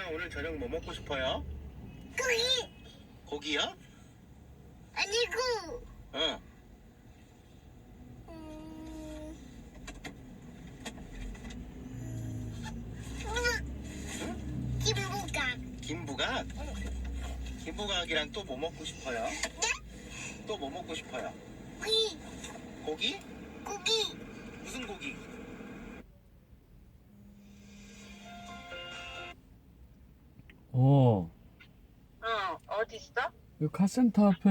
태양 오늘 저녁 뭐 먹고 싶어요? 고기 고기요? 아니고 어. 음... 김부각 김부각? 김부각이랑 또 뭐 먹고 싶어요? 또뭐 먹고 싶어요? 고기 고기? 고기 무슨 고기? 어, 어, 어디 있어? 이 카센터 앞에.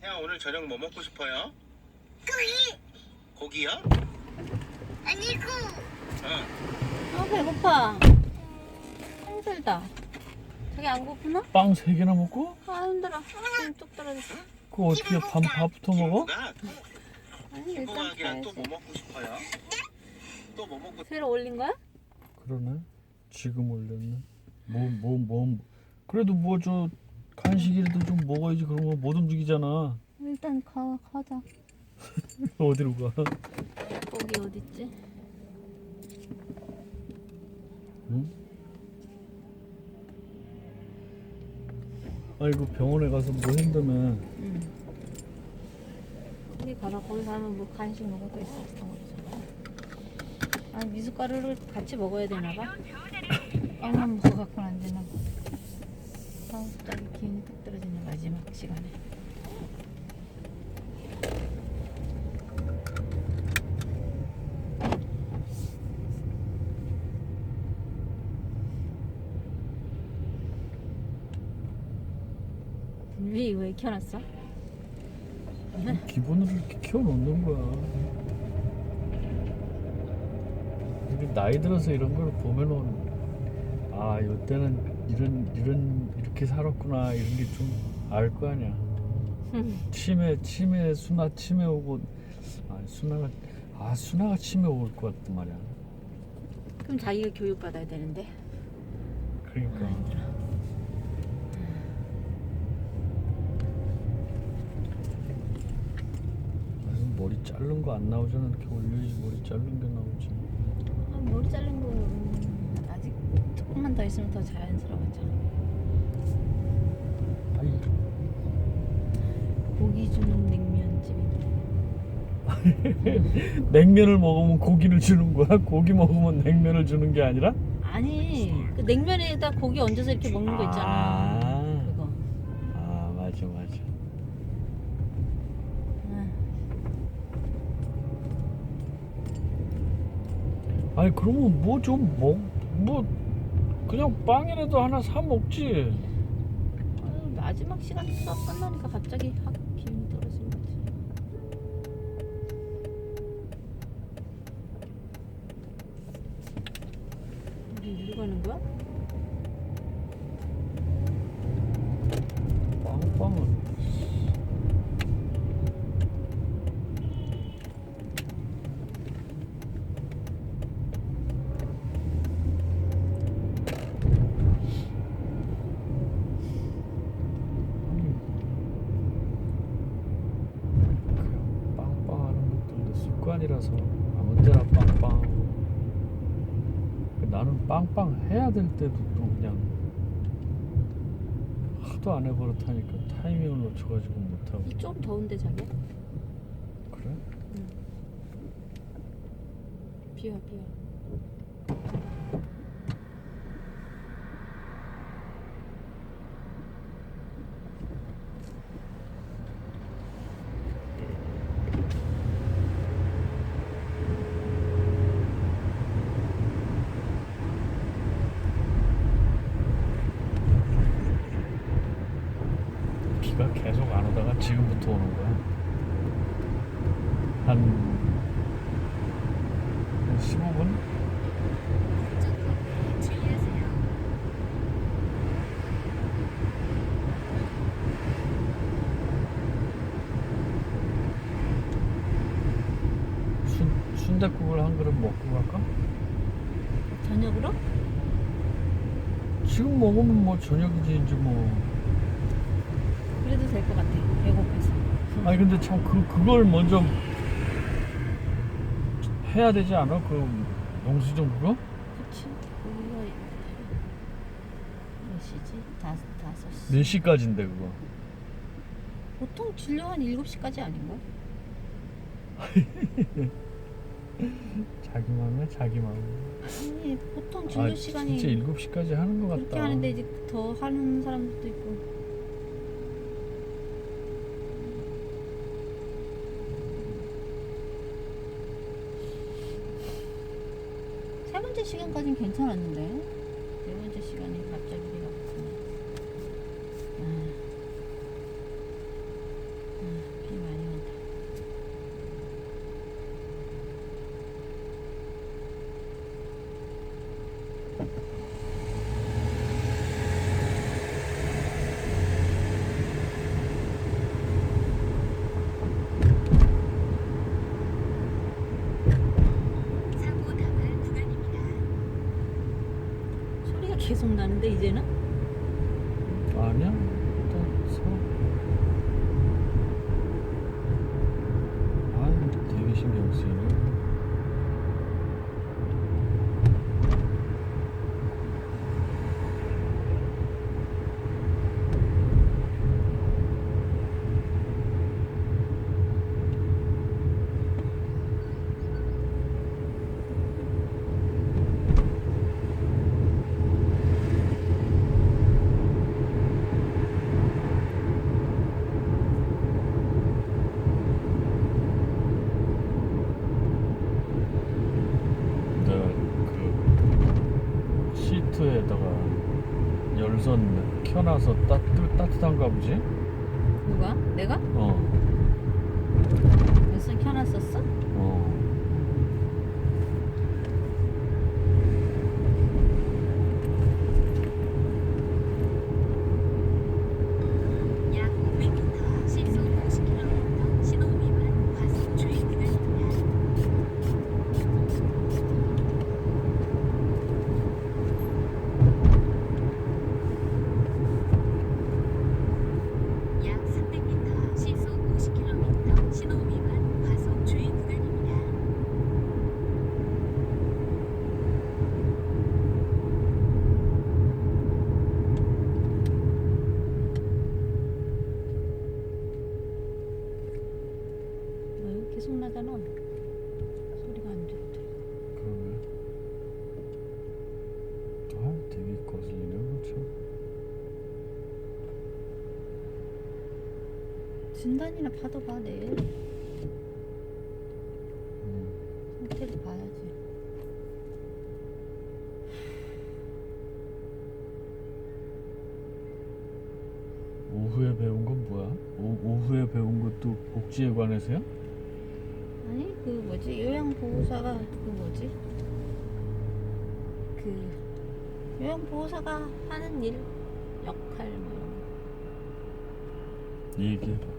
태양 오늘 저녁 뭐 먹고 싶어요? 고기 고기요? 아니고 어. 아, 배고파. 힘들다. 자기 안 고프나? 빵 세 개나 먹고? 아, 힘들어. 지금 뚝 떨어졌어. 그거 어떻게 밥, 밥부터 먹어? 김부각? 아니, 일단 김부각이랑 또. 뭐 먹고 싶어요? 또 뭐 먹고 새로 올린 거야? 그러네. 지금 올렸네. 뭐, 뭐, 뭐. 그래도 뭐 저 간식이라도 좀 먹어야지. 그런 거 못 움직이잖아. 일단 가, 가자. 어디로 가? 거기 어딨지? 응? 아이고 병원에 가서 뭐 힘들면 응. 거기 가라. 거기 가면 뭐 간식 먹을 거 있어. 그런 거 있잖아. 아, 미숫가루를 같이 먹어야 되나 봐. 빵만 먹어갖고는 안 되나 봐. 아, 갑자기 기운이 뚝 떨어지네, 마지막 시간에. 왜 이거 왜 켜놨어? 기본으로 이렇게 키워놓는 거야. 근데 나이 들어서 이런 걸 보면은 아 이때는 이런 이런 이렇게 살았구나 이런 게 좀 알 거 아니야. 치매 치매 순화 치매 오고 아 순화가 아 순화가 치매 올 것 같단 말이야. 그럼 자기가 교육 받아야 되는데. 그러니까 무슨 머리 자른 거 안 나오잖아 이렇게 올려야지 머리 자른 게 나오지. 아, 머리 자른 거 음, 아직 조금만 더 있으면 더 자연스러워져. 아니 고기 주는 냉면집인데. 냉면을 먹으면 고기를 주는 거야? 고기 먹으면 냉면을 주는 게 아니라? 아니 그 냉면에다 고기 얹어서 이렇게 먹는 거 있잖아. 아, 그거. 아 맞아 맞아. 아, 아니 그러면 뭐 좀 먹 뭐 그냥 빵이라도 하나 사 먹지. 아유, 마지막 시간 수업 끝나니까 갑자기 확 기운이 떨어지는 거지. 우리 일로 가는 거야? 빵빵은 그냥 빵빵하는 것들도 습관이라서 아무 때나 빵빵하고 나는 빵빵 해야 될 때도 또 그냥 하도 안 해버릇하니까 타이밍을 놓쳐가지고 못하고 좀 더운데 자기야? 그래? 비와 비와. 비가 계속 안 오다가 지금부터 오는 거야 한, 한 15분? 순, 순댓국을 한 그릇 먹고 갈까? 저녁으로? 지금 먹으면 뭐 저녁이지 이제 뭐 그래도 될 것 같아. 배고파서. 아니 근데 참 그, 그걸 먼저 해야 되지 않아? 그 그거? 그치 우리가 몇 시지? 다, 다섯 시 몇 시까지인데 그거? 보통 진료 한 7시까지 아닌가? 자기 마음이야 자기 마음. 아니 보통 진료 아 시간이 진짜 7시까지 하는 것 같다. 그렇게 하는데 이제 더 하는 사람들도 있고 세 번째 시간까지는 괜찮았는데 네 번째 시간에 갑자기 비가 붙네 아, 아, 비 많이 온다 사고 나갈 구간입니다. 소리가 계속 나는데 이제는 아니야? 일단 서. 아 되게 신경 쓰이네. 내가 그 시트에다가 켜놔서 따뜻 따뜻한가 보지? 누가? 내가? 어. 열선 켜놨었어? 어. 약 500m, 시속 50km, 신호 위반 과속 주의 구간입니다. 약 300m, 시속 50km, 신호 위반 과속 주의 구간입니다. 아, 이거 계속 나잖아 소리가 안 좋대 그러네. 아 되게 거슬리네 그렇죠. 진단이나 받아봐 내일 음. 상태를 봐야지 오후에 배운 건 뭐야? 오, 오후에 배운 것도 복지에 관해서야? 아니 그 뭐지 요양보호사가 그 뭐지 그 요양보호사가 하는 일 역할 뭐 얘기해봐.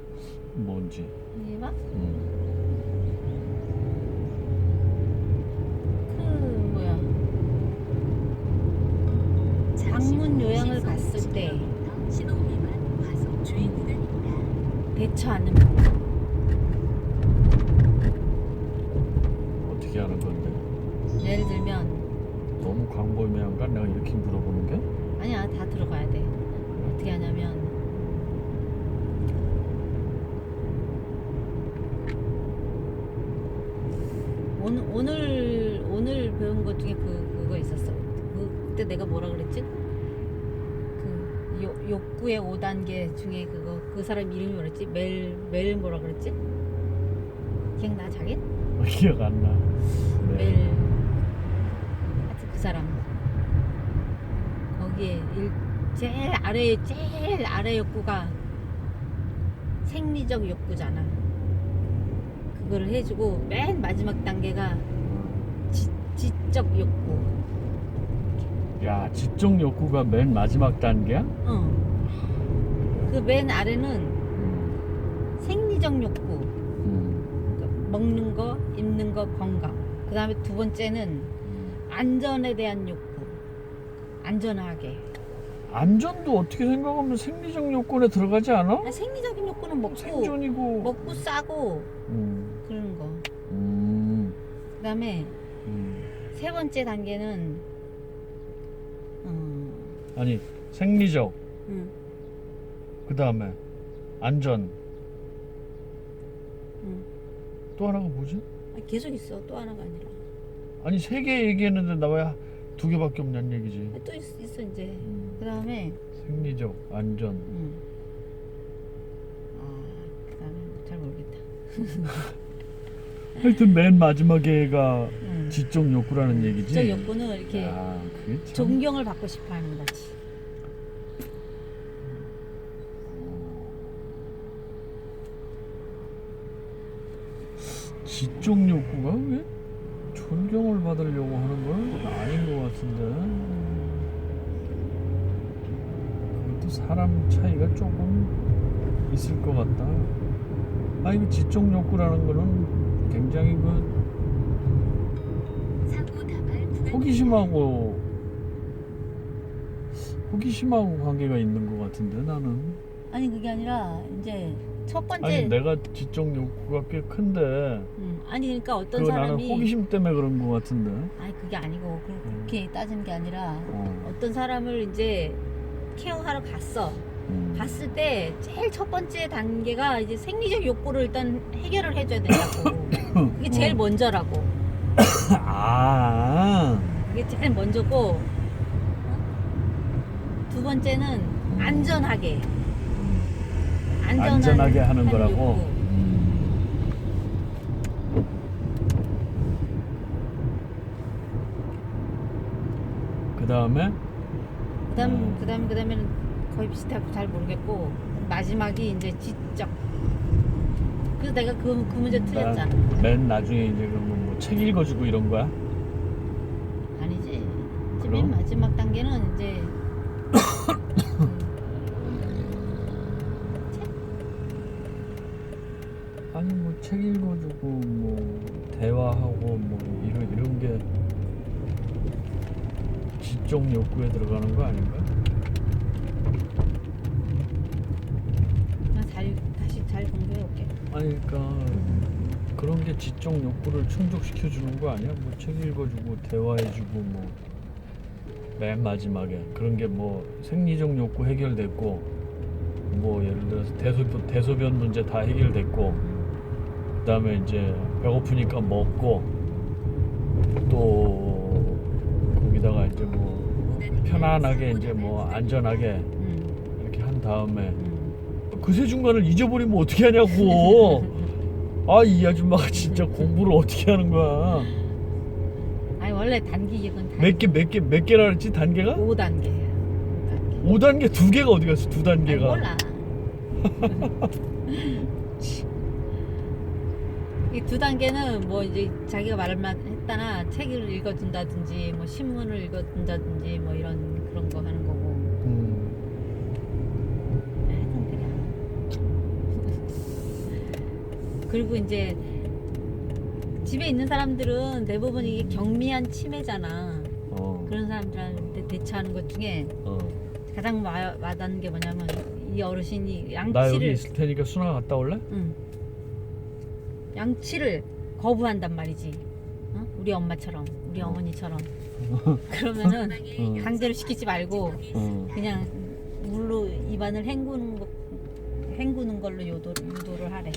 뭔지. 해봐 음. 그 뭐야 방문 요양을 갔을 때 신호 위반 과속 주의 구간입니다. 대처하는 방법 어떻게 하는 건데? 예를 들면 너무 광범위한가? 내가 이렇게 물어보는 게? 아니야 다 들어가야 돼 어떻게 하냐면 오늘 오늘 오늘 배운 것 중에 그 그거 있었어. 그, 그때 내가 뭐라 그랬지? 그 요, 욕구의 5단계 중에 그거 그 사람 이름이 뭐랬지? 멜 멜 뭐라 그랬지? 기억나 자기? 기억 안 나. 멜. 네. 하여튼 그 사람. 거기에 일, 제일 아래 제일 아래 욕구가 생리적 욕구잖아 그거를 해주고 맨 마지막 단계가 지, 지적 욕구 야, 지적 욕구가 맨 마지막 단계야? 어 그 맨 아래는 음. 생리적 욕구 음. 그러니까 먹는 거 입는 거 건강 그 다음에 두 번째는 음. 안전에 대한 욕구 안전하게 안전도 어떻게 생각하면 생리적 요건에 들어가지 않아? 아, 생리적인 욕구는 먹고 생존이고. 먹고 싸고 음. 그러는 거. 음. 그다음에 음. 세 번째 단계는 음, 아니 생리적 음, 그 다음에 안전 음. 또 하나가 뭐지? 아, 계속 있어 또 하나가 아니라 아니 세 개 얘기했는데 나왜두 개밖에 없냐는 얘기지 아, 또 있, 있어 이제 음. 그다음에 생리적 안전 음. 아 그다음에 잘 모르겠다 하여튼 맨 마지막에가 음. 지적 욕구라는 얘기지. 저 욕구는 이렇게 야, 참. 존경을 받고 싶어하는 거지. 지적 욕구가 왜 존경을 받으려고 하는 건 아닌 것 같은데. 그것도 사람 차이가 조금 있을 것 같다. 아 이거 지적 욕구라는 거는 굉장히 그 호기심하고 호기심하고 관계가 있는 것 같은데 나는 아니 그게 아니라 이제 첫 번째 아니 내가 지적 욕구가 꽤 큰데 음, 아니 그러니까 어떤 나는 사람이 호기심 때문에 그런 것 같은데 아니 그게 아니고 그- 음. 그렇게 따지는 게 아니라 어. 어떤 사람을 이제 케어하러 갔어. 음. 갔을 때 제일 첫 번째 단계가 이제 생리적 욕구를 일단 해결을 해줘야 된다고. 그게 제일 어. 먼저라고. 아 그게 제일 먼저고 어? 두 번째는 안전하게. 안전한 안전하게 하는 한 거라고. 욕구. 음. 그 다음에 그다음 음. 그다음 그다음에는 거의 비슷하고 잘 모르겠고 마지막이 이제 지적. 그래서 내가 그, 그 문제 틀렸잖아. 맨 나중에 이제 그러면 뭐책 읽어주고 이런 거야? 아니지. 이제 그럼? 맨 마지막 단계는 이제 아니 뭐 책 읽어주고 뭐 대화하고 뭐 이런 이런 게 지적 욕구에 들어가는 거 아닌가? 나 잘, 다시 잘 공부해 올게. 아니 그러니까 그런 게 지적 욕구를 충족시켜 주는 거 아니야? 뭐 책 읽어주고 대화해주고 뭐 맨 마지막에 그런 게 뭐 생리적 욕구 해결됐고 뭐 예를 들어서 대소변 대소변 문제 다 해결됐고 그다음에 이제 배고프니까 먹고 또 거기다가 이제 뭐 편안하게 이제 뭐 안전하게 응, 이렇게 한 다음에 응. 그새 중간을 잊어버리면 어떻게 하냐고. 아 이 아줌마가 진짜 공부를 어떻게 하는 거야? 아니 원래 단기 기억은 다몇개 몇 개 몇 개라 그랬지 단계가? 5단계야. 5단계. 5단계 두 개가 어디 갔어? 두 아니, 단계가. 몰라. 이 두 단계는 뭐 이제 자기가 말만 했다나 책을 읽어준다든지 뭐 신문을 읽어준다든지 뭐 이런 그런 거 하는 거고 음, 하여튼 그리고 이제 집에 있는 사람들은 대부분 이게 경미한 치매잖아. 어, 그런 사람들한테 대처하는 것 중에 어. 가장 와, 와닿는 게 뭐냐면 이 어르신이 나 여기 양치를 있을 테니까 순아 갔다 올래? 응. 양치를 거부한단 말이지. 어? 우리 엄마처럼, 우리 어. 어머니처럼. 그러면은 어. 강제로 시키지 말고 어. 그냥 물로 입안을 헹구는 거, 헹구는 걸로 유도, 유도를 하래.